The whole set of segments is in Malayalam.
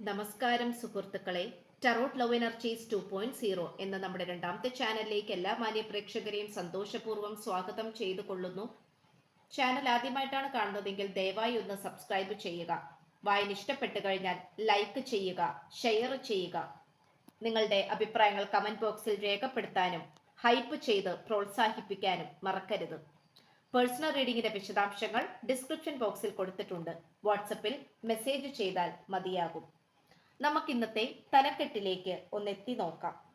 നമസ്കാരം സുഹൃത്തുക്കളെ. Tarot love energies two point zero എന്ന നമ്മുടെ രണ്ടാമത്തെ ചാനലിലേക്ക് എല്ലാ മാന്യ പ്രേക്ഷകരെയും സന്തോഷപൂർവം സ്വാഗതം ചെയ്തു കൊള്ളുന്നു ചാനൽ ആദ്യമായിട്ടാണ് കാണുന്നതെങ്കിൽ ദയവായി ഒന്ന് സബ്സ്ക്രൈബ് ചെയ്യുക. വായന ഇഷ്ടപ്പെട്ടു കഴിഞ്ഞാൽ ലൈക്ക് ചെയ്യുക ഷെയർ ചെയ്യുക. നിങ്ങളുടെ അഭിപ്രായങ്ങൾ കമന്റ് ബോക്സിൽ രേഖപ്പെടുത്താനും ഹൈപ്പ് ചെയ്ത് പ്രോത്സാഹിപ്പിക്കാനും മറക്കരുത്. പേഴ്സണൽ റീഡിംഗിന്റെ വിശദാംശങ്ങൾ ഡിസ്ക്രിപ്ഷൻ ബോക്സിൽ കൊടുത്തിട്ടുണ്ട്. വാട്സപ്പിൽ മെസ്സേജ് ചെയ്താൽ മതിയാകും. നമുക്ക് ഇന്നത്തെ തലക്കെട്ടിലേക്ക് ഒന്ന് എത്തി നോക്കാം.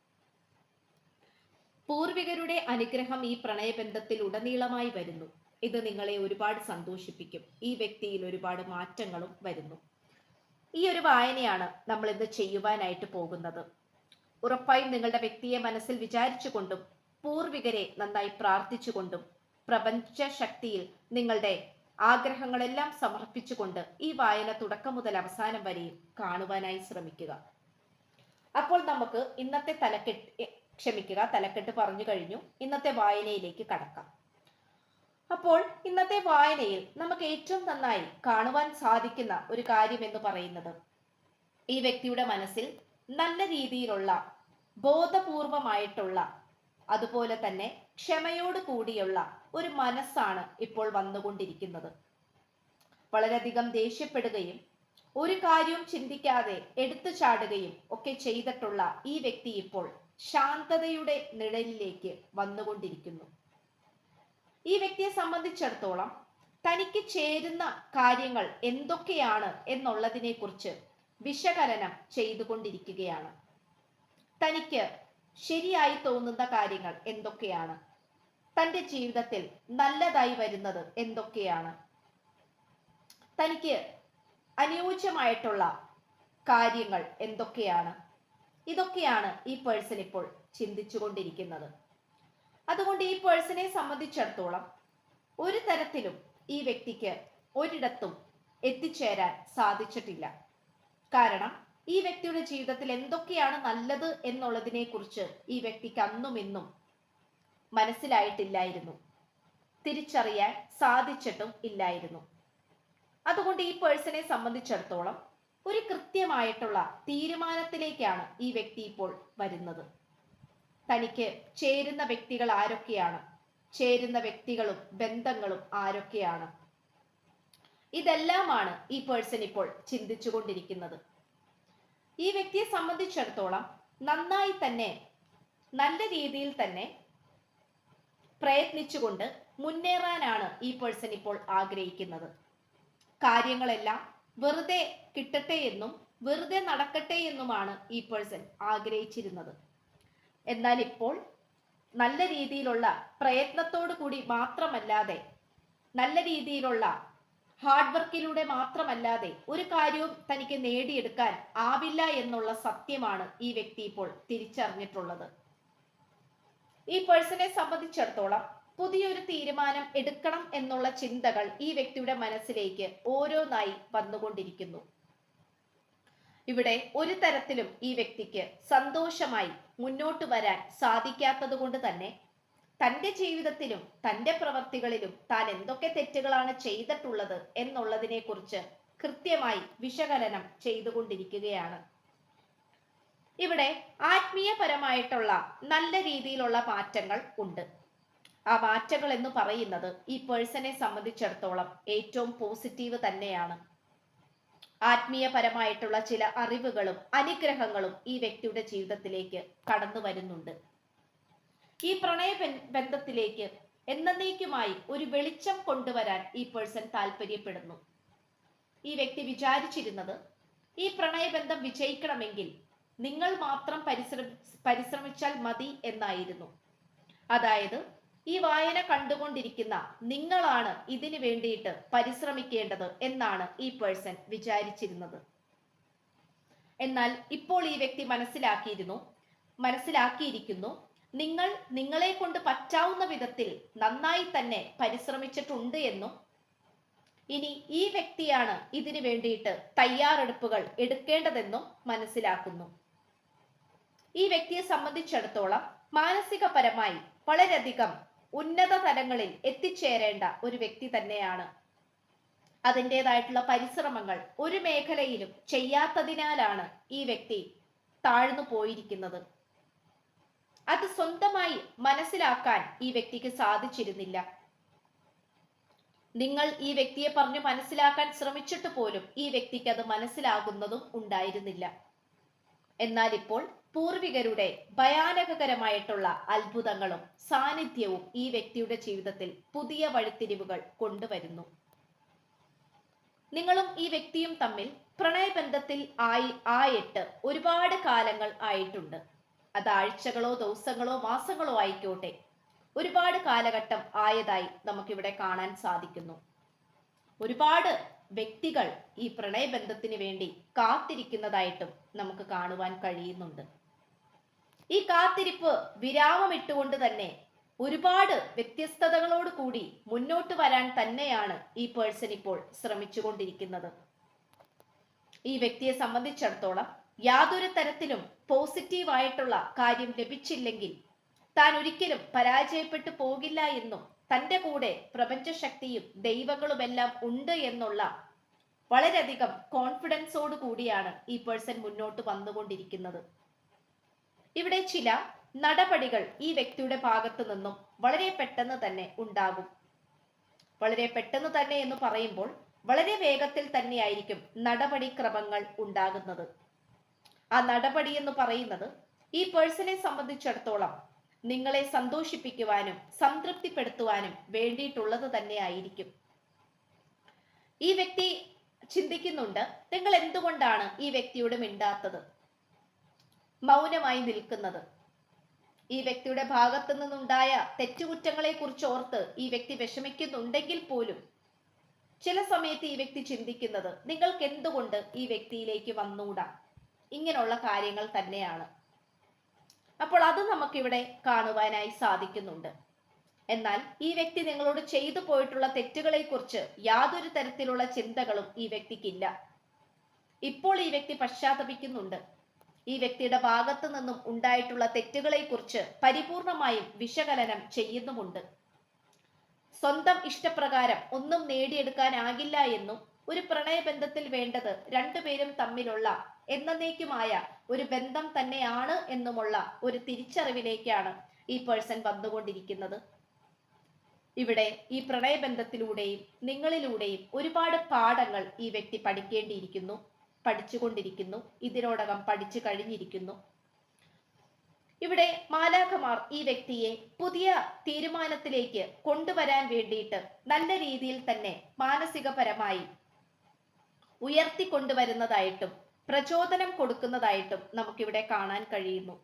പൂർവികരുടെ അനുഗ്രഹം ഈ പ്രണയബന്ധത്തിൽ ഉടനീളമായി വരുന്നു. ഇത് നിങ്ങളെ ഒരുപാട് സന്തോഷിപ്പിക്കും. ഈ വ്യക്തിയിൽ ഒരുപാട് മാറ്റങ്ങളും വരുന്നു. ഈ ഒരു വായനയാണ് നമ്മൾ ഇന്ന് ചെയ്യുവാനായിട്ട് പോകുന്നത്. ഉറപ്പായും നിങ്ങളുടെ വ്യക്തിയെ മനസ്സിൽ വിചാരിച്ചുകൊണ്ടും പൂർവികരെ നന്നായി പ്രാർത്ഥിച്ചുകൊണ്ടും പ്രപഞ്ച ശക്തിയിൽ നിങ്ങളുടെ ആഗ്രഹങ്ങളെല്ലാം സമർപ്പിച്ചുകൊണ്ട് ഈ വായന തുടക്കം മുതൽ അവസാനം വരെയും കാണുവാനായി ശ്രമിക്കുക. അപ്പോൾ നമുക്ക് ഇന്നത്തെ തലക്കെട്ട് ക്ഷമിക്കുക തലക്കെട്ട് പറഞ്ഞു കഴിഞ്ഞു. ഇന്നത്തെ വായനയിലേക്ക് കടക്കാം. അപ്പോൾ ഇന്നത്തെ വായനയിൽ നമുക്ക് ഏറ്റവും നന്നായി കാണുവാൻ സാധിക്കുന്ന ഒരു കാര്യം എന്ന് പറയുന്നത് ഈ വ്യക്തിയുടെ മനസ്സിൽ നല്ല രീതിയിലുള്ള ബോധപൂർവമായിട്ടുള്ള അതുപോലെ തന്നെ ക്ഷമയോട് കൂടിയുള്ള ഒരു മനസ്സാണ് ഇപ്പോൾ വന്നുകൊണ്ടിരിക്കുന്നത്. വളരെയധികം ദേഷ്യപ്പെടുകയും ഒരു കാര്യവും ചിന്തിക്കാതെ എടുത്തു ചാടുകയും ഒക്കെ ചെയ്തിട്ടുള്ള ഈ വ്യക്തി ഇപ്പോൾ ശാന്തതയുടെ നിഴലിലേക്ക് വന്നുകൊണ്ടിരിക്കുന്നു. ഈ വ്യക്തിയെ സംബന്ധിച്ചിടത്തോളം തനിക്ക് ചേരുന്ന കാര്യങ്ങൾ എന്തൊക്കെയാണ് എന്നുള്ളതിനെ കുറിച്ച് വിശകലനം ചെയ്തുകൊണ്ടിരിക്കുകയാണ്. തനിക്ക് ശരിയായി തോന്നുന്ന കാര്യങ്ങൾ എന്തൊക്കെയാണ്? തന്റെ ജീവിതത്തിൽ നല്ലതായി വരുന്നത് എന്തൊക്കെയാണ്? തനിക്ക് അനുയോജ്യമായിട്ടുള്ള കാര്യങ്ങൾ എന്തൊക്കെയാണ്? ഇതൊക്കെയാണ് ഈ പേഴ്സൺ ഇപ്പോൾ ചിന്തിച്ചുകൊണ്ടിരിക്കുന്നത്. അതുകൊണ്ട് ഈ പേഴ്സണെ സംബന്ധിച്ചിടത്തോളം ഒരു തരത്തിലും ഈ വ്യക്തിക്ക് ഒരിടത്തും എത്തിച്ചേരാൻ സാധിച്ചിട്ടില്ല. കാരണം ഈ വ്യക്തിയുടെ ജീവിതത്തിൽ എന്തൊക്കെയാണ് നല്ലത് എന്നുള്ളതിനെ കുറിച്ച് ഈ വ്യക്തിക്ക് അന്നും ഇന്നും മനസ്സിലായിട്ടില്ലായിരുന്നു. തിരിച്ചറിയാൻ സാധിച്ചിട്ടും ഇല്ലായിരുന്നു. അതുകൊണ്ട് ഈ പേഴ്സണെ സംബന്ധിച്ചിടത്തോളം ഒരു കൃത്യമായിട്ടുള്ള തീരുമാനത്തിലേക്കാണ് ഈ വ്യക്തി ഇപ്പോൾ വരുന്നത്. തനിക്ക് ചേരുന്ന വ്യക്തികൾ ആരൊക്കെയാണ്? ചേരുന്ന വ്യക്തികളും ബന്ധങ്ങളും ആരൊക്കെയാണ്? ഇതെല്ലാമാണ് ഈ പേഴ്സൺ ഇപ്പോൾ ചിന്തിച്ചുകൊണ്ടിരിക്കുന്നത്. ഈ വ്യക്തിയെ സംബന്ധിച്ചിടത്തോളം നന്നായി തന്നെ നല്ല രീതിയിൽ തന്നെ പ്രയത്നിച്ചുകൊണ്ട് മുന്നേറാനാണ് ഈ പേഴ്സൺ ഇപ്പോൾ ആഗ്രഹിക്കുന്നത്. കാര്യങ്ങളെല്ലാം വെറുതെ കിട്ടട്ടെ എന്നും വെറുതെ നടക്കട്ടെ എന്നുമാണ് ഈ പേഴ്സൺ ആഗ്രഹിച്ചിരുന്നത്. എന്നാൽ ഇപ്പോൾ നല്ല രീതിയിലുള്ള പ്രയത്നത്തോടു കൂടി മാത്രമല്ലാതെ നല്ല രീതിയിലുള്ള ഹാർഡ് വർക്കിലൂടെ മാത്രമല്ലാതെ ഒരു കാര്യവും തനിക്ക് നേടിയെടുക്കാൻ ആവില്ല എന്നുള്ള സത്യമാണ് ഈ വ്യക്തി ഇപ്പോൾ തിരിച്ചറിഞ്ഞിട്ടുള്ളത്. ഈ പേഴ്സണെ സംബന്ധിച്ചിടത്തോളം പുതിയൊരു തീരുമാനം എടുക്കണം എന്നുള്ള ചിന്തകൾ ഈ വ്യക്തിയുടെ മനസ്സിലേക്ക് ഓരോന്നായി വന്നുകൊണ്ടിരിക്കുന്നു. ഇവിടെ ഒരു തരത്തിലും ഈ വ്യക്തിക്ക് സന്തോഷമായി മുന്നോട്ട് വരാൻ സാധിക്കാത്തത് കൊണ്ട് തന്നെ തന്റെ ജീവിതത്തിലും തന്റെ പ്രവർത്തികളിലും താൻ എന്തൊക്കെ തെറ്റുകളാണ് ചെയ്തിട്ടുള്ളത് എന്നുള്ളതിനെ കുറിച്ച് കൃത്യമായി വിശകലനം ചെയ്തുകൊണ്ടിരിക്കുകയാണ്. ഇവിടെ ആത്മീയപരമായിട്ടുള്ള നല്ല രീതിയിലുള്ള മാറ്റങ്ങൾ ഉണ്ട്. ആ മാറ്റങ്ങൾ എന്ന് പറയുന്നത് ഈ പേഴ്സണെ സംബന്ധിച്ചിടത്തോളം ഏറ്റവും പോസിറ്റീവ് തന്നെയാണ്. ആത്മീയപരമായിട്ടുള്ള ചില അറിവുകളും അനുഗ്രഹങ്ങളും ഈ വ്യക്തിയുടെ ജീവിതത്തിലേക്ക് കടന്നു വരുന്നുണ്ട്. ഈ പ്രണയ ബന്ധത്തിലേക്ക് എന്നേക്കുമായി ഒരു വെളിച്ചം കൊണ്ടുവരാൻ ഈ പേഴ്സൺ താല്പര്യപ്പെടുന്നു. ഈ വ്യക്തി വിചാരിച്ചിരുന്നത് ഈ പ്രണയബന്ധം വിജയിക്കണമെങ്കിൽ നിങ്ങൾ മാത്രം പരിശ്രമ പരിശ്രമിച്ചാൽ മതി എന്നായിരുന്നു. അതായത് ഈ വായന കണ്ടുകൊണ്ടിരിക്കുന്ന നിങ്ങളാണ് ഇതിനു വേണ്ടിയിട്ട് പരിശ്രമിക്കേണ്ടത് എന്നാണ് ഈ പേഴ്സൺ വിചാരിച്ചിരുന്നത്. എന്നാൽ ഇപ്പോൾ ഈ വ്യക്തി മനസ്സിലാക്കിയിരുന്നു മനസ്സിലാക്കിയിരിക്കുന്നു നിങ്ങൾ നിങ്ങളെ കൊണ്ട് പറ്റാവുന്ന വിധത്തിൽ നന്നായി തന്നെ പരിശ്രമിച്ചിട്ടുണ്ട് എന്നും ഇനി ഈ വ്യക്തിയാണ് ഇതിനു വേണ്ടിയിട്ട് തയ്യാറെടുപ്പുകൾ എടുക്കേണ്ടതെന്നും മനസ്സിലാക്കുന്നു. ഈ വ്യക്തിയെ സംബന്ധിച്ചിടത്തോളം മാനസികപരമായി വളരെയധികം ഉന്നത തലങ്ങളിൽ എത്തിച്ചേരേണ്ട ഒരു വ്യക്തി തന്നെയാണ്. അതിന്റെതായിട്ടുള്ള പരിശ്രമങ്ങൾ ഒരു മേഖലയിലും ചെയ്യാത്തതിനാലാണ് ഈ വ്യക്തി താഴ്ന്നു പോയിരിക്കുന്നത്. അത് സ്വന്തമായി മനസ്സിലാക്കാൻ ഈ വ്യക്തിക്ക് സാധിച്ചിരുന്നില്ല. നിങ്ങൾ ഈ വ്യക്തിയെ പറഞ്ഞു മനസ്സിലാക്കാൻ ശ്രമിച്ചിട്ട് പോലും ഈ വ്യക്തിക്ക് അത് മനസ്സിലാകുന്നതും ഉണ്ടായിരുന്നില്ല. എന്നാൽ ഇപ്പോൾ പൂർവികരുടെ ഭയാനകകരമായിട്ടുള്ള അത്ഭുതങ്ങളും സാന്നിധ്യവും ഈ വ്യക്തിയുടെ ജീവിതത്തിൽ പുതിയ വഴിത്തിരിവുകൾ കൊണ്ടുവരുന്നു. നിങ്ങളും ഈ വ്യക്തിയും തമ്മിൽ പ്രണയബന്ധത്തിൽ ആയി ആയിട്ട് ഒരുപാട് കാലങ്ങൾ ആയിട്ടുണ്ട്. അത് ആഴ്ചകളോ ദിവസങ്ങളോ മാസങ്ങളോ ആയിക്കോട്ടെ. ഒരുപാട് കാലഘട്ടം ആയതായി നമുക്കിവിടെ കാണാൻ സാധിക്കുന്നു. ഒരുപാട് വ്യക്തികൾ ഈ പ്രണയബന്ധത്തിന് വേണ്ടി കാത്തിരിക്കുന്നതായിട്ടും നമുക്ക് കാണുവാൻ കഴിയുന്നുണ്ട്. ഈ കാത്തിരിപ്പ് വിരാമമിട്ടുകൊണ്ട് തന്നെ ഒരുപാട് വ്യത്യസ്തതകളോട് കൂടി മുന്നോട്ട് വരാൻ തന്നെയാണ് ഈ പേഴ്സൺ ഇപ്പോൾ ശ്രമിച്ചുകൊണ്ടിരിക്കുന്നത്. ഈ വ്യക്തിയെ സംബന്ധിച്ചിടത്തോളം യാതൊരു തരത്തിലും പോസിറ്റീവ് ആയിട്ടുള്ള കാര്യം ലഭിച്ചില്ലെങ്കിൽ താൻ ഒരിക്കലും പരാജയപ്പെട്ടു പോകില്ല എന്നും തന്റെ കൂടെ പ്രപഞ്ചശക്തിയും ദൈവങ്ങളുമെല്ലാം ഉണ്ട് എന്നുള്ള വളരെയധികം കോൺഫിഡൻസോട് കൂടിയാണ് ഈ പേഴ്സൺ മുന്നോട്ട് വന്നുകൊണ്ടിരിക്കുന്നത്. ഇവിടെ ചില നടപടികൾ ഈ വ്യക്തിയുടെ ഭാഗത്തു നിന്നും വളരെ പെട്ടെന്ന് തന്നെ ഉണ്ടാകും. വളരെ പെട്ടെന്ന് തന്നെ എന്ന് പറയുമ്പോൾ വളരെ വേഗത്തിൽ തന്നെയായിരിക്കും നടപടിക്രമങ്ങൾ ഉണ്ടാകുന്നത്. ആ നടപടി എന്ന് പറയുന്നത് ഈ പേഴ്സണെ സംബന്ധിച്ചിടത്തോളം നിങ്ങളെ സന്തോഷിപ്പിക്കുവാനും സംതൃപ്തിപ്പെടുത്തുവാനും വേണ്ടിയിട്ടുള്ളത് തന്നെ ആയിരിക്കും. ഈ വ്യക്തി ചിന്തിക്കുന്നുണ്ട് നിങ്ങൾ എന്തുകൊണ്ടാണ് ഈ വ്യക്തിയോട് മിണ്ടാത്തത്? മൗനമായി നിൽക്കുന്നത്. ഈ വ്യക്തിയുടെ ഭാഗത്തു നിന്നുണ്ടായ തെറ്റുകുറ്റങ്ങളെ കുറിച്ച് ഓർത്ത് ഈ വ്യക്തി വിഷമിക്കുന്നുണ്ടെങ്കിൽ പോലും ചില സമയത്ത് ഈ വ്യക്തി ചിന്തിക്കുന്നത് നിങ്ങൾക്ക് എന്തുകൊണ്ട് ഈ വ്യക്തിയിലേക്ക് വന്നൂടാ ഇങ്ങനെയുള്ള കാര്യങ്ങൾ തന്നെയാണ്. അപ്പോൾ അത് നമുക്കിവിടെ കാണുവാനായി സാധിക്കുന്നുണ്ട്. എന്നാൽ ഈ വ്യക്തി നിങ്ങളോട് ചെയ്തു പോയിട്ടുള്ള തെറ്റുകളെ കുറിച്ച് യാതൊരു തരത്തിലുള്ള ചിന്തകളും ഈ വ്യക്തിക്കില്ല. ഇപ്പോൾ ഈ വ്യക്തി പശ്ചാത്തപിക്കുന്നുണ്ട്. ഈ വ്യക്തിയുടെ ഭാഗത്തു നിന്നും ഉണ്ടായിട്ടുള്ള തെറ്റുകളെ കുറിച്ച് പരിപൂർണമായും വിശകലനം ചെയ്യുന്നുമുണ്ട്. സ്വന്തം ഇഷ്ടപ്രകാരം ഒന്നും നേടിയെടുക്കാനാകില്ല എന്നും ഒരു പ്രണയബന്ധത്തിൽ വേണ്ടത് രണ്ടുപേരും തമ്മിലുള്ള എന്നേക്കുമായ ഒരു ബന്ധം തന്നെയാണ് എന്നുമുള്ള ഒരു തിരിച്ചറിവിലേക്കാണ് ഈ പേഴ്സൺ വന്നുകൊണ്ടിരിക്കുന്നത്. ഇവിടെ ഈ പ്രണയബന്ധത്തിലൂടെയും നിങ്ങളിലൂടെയും ഒരുപാട് പാഠങ്ങൾ ഈ വ്യക്തി പഠിക്കേണ്ടിയിരിക്കുന്നു. പഠിച്ചുകൊണ്ടിരിക്കുന്നു. ഇതിനോടകം പഠിച്ചു കഴിഞ്ഞിരിക്കുന്നു. ഇവിടെ മാലാഖമാർ ഈ വ്യക്തിയെ പുതിയ തീരുമാനത്തിലേക്ക് കൊണ്ടുവരാൻ വേണ്ടിയിട്ട് നല്ല രീതിയിൽ തന്നെ മാനസികപരമായി ഉയർത്തിക്കൊണ്ടുവരുന്നതായിട്ടും പ്രചോദനം കൊടുക്കുന്നതായിട്ടും നമുക്കിവിടെ കാണാൻ കഴിയുന്നു.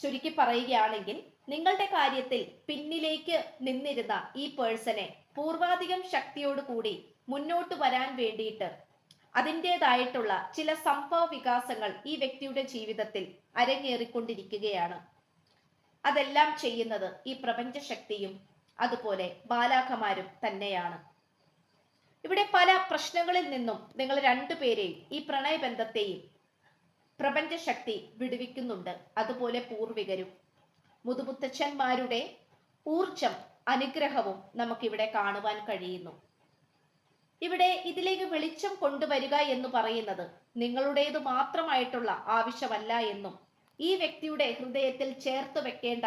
ചുരുക്കി പറയുകയാണെങ്കിൽ നിങ്ങളുടെ കാര്യത്തിൽ പിന്നിലേക്ക് നിന്നിരുന്ന ഈ പേഴ്സണെ പൂർവാധികം ശക്തിയോടുകൂടി മുന്നോട്ട് വരാൻ വേണ്ടിയിട്ട് അതിന്റെതായിട്ടുള്ള ചില സംഭവ വികാസങ്ങൾ ഈ വ്യക്തിയുടെ ജീവിതത്തിൽ അരങ്ങേറിക്കൊണ്ടിരിക്കുകയാണ്. അതെല്ലാം ചെയ്യുന്നത് ഈ പ്രപഞ്ചശക്തിയും അതുപോലെ ബാലാഖമാരും തന്നെയാണ്. ഇവിടെ പല പ്രശ്നങ്ങളിൽ നിന്നും നിങ്ങൾ രണ്ടുപേരെയും ഈ പ്രണയബന്ധത്തെയും പ്രപഞ്ചശക്തി വിടുവിക്കുന്നുണ്ട്. അതുപോലെ പൂർവികരും മുതുമുത്തച്ഛന്മാരുടെ ഊർജം അനുഗ്രഹവും നമുക്കിവിടെ കാണുവാൻ കഴിയുന്നു. ഇവിടെ ഇതിലേക്ക് വെളിച്ചം കൊണ്ടുവരിക എന്ന് പറയുന്നത് നിങ്ങളുടേത് മാത്രമായിട്ടുള്ള ആവശ്യമല്ല എന്നും ഈ വ്യക്തിയുടെ ഹൃദയത്തിൽ ചേർത്ത് വെക്കേണ്ട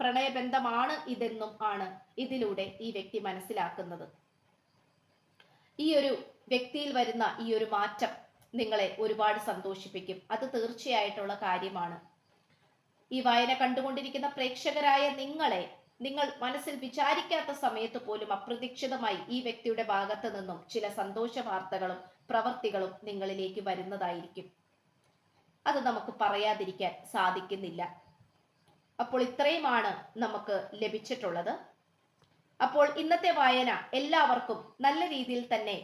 പ്രണയബന്ധമാണ് ഇതെന്നും ആണ് ഇതിലൂടെ ഈ വ്യക്തി മനസ്സിലാക്കുന്നത്. ഈ ഒരു വ്യക്തിയിൽ വരുന്ന ഈ ഒരു മാറ്റം നിങ്ങളെ ഒരുപാട് സന്തോഷിപ്പിക്കും. അത് തീർച്ചയായിട്ടുള്ള കാര്യമാണ്. ഈ വായന കണ്ടുകൊണ്ടിരിക്കുന്ന പ്രേക്ഷകരായ നിങ്ങളെ നിങ്ങൾ മനസ്സിൽ വിചാരിക്കാത്ത സമയത്ത് പോലും അപ്രതീക്ഷിതമായി ഈ വ്യക്തിയുടെ ഭാഗത്ത് നിന്നും ചില സന്തോഷ വാർത്തകളും പ്രവർത്തികളും നിങ്ങളിലേക്ക് വരുന്നതായിരിക്കും. അത് നമുക്ക് പറയാതിരിക്കാൻ സാധിക്കുന്നില്ല. അപ്പോൾ ഇത്രയുമാണ് നമുക്ക് ലഭിച്ചിട്ടുള്ളത്. അപ്പോൾ ഇന്നത്തെ വായന എല്ലാവർക്കും നല്ല രീതിയിൽ തന്നെ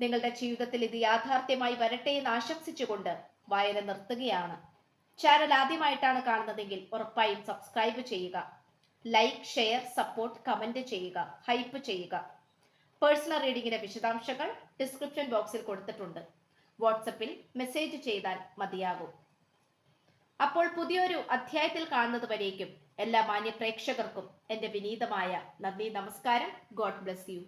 നിങ്ങളുടെ ജീവിതത്തിൽ ഇത് യാഥാർത്ഥ്യമായി വരട്ടെ എന്ന് ആശംസിച്ചുകൊണ്ട് വായന നിർത്തുകയാണ്. ചാനൽ ആദ്യമായിട്ടാണ് കാണുന്നതെങ്കിൽ ഉറപ്പായും സബ്സ്ക്രൈബ് ചെയ്യുക. ലൈക്ക് ഷെയർ സപ്പോർട്ട് കമന്റ് ചെയ്യുക ഹൈപ്പ് ചെയ്യുക. പേഴ്സണൽ റീഡിങ്ങിന്റെ വിശദാംശങ്ങൾ ഡിസ്ക്രിപ്ഷൻ ബോക്സിൽ കൊടുത്തിട്ടുണ്ട്. വാട്സപ്പിൽ മെസ്സേജ് ചെയ്താൽ മതിയാകും. അപ്പോൾ പുതിയൊരു അധ്യായത്തിൽ കാണുന്നത് വരേക്കും എല്ലാ മാന്യ പ്രേക്ഷകർക്കും എന്റെ വിനീതമായ നന്ദി നമസ്കാരം. God bless you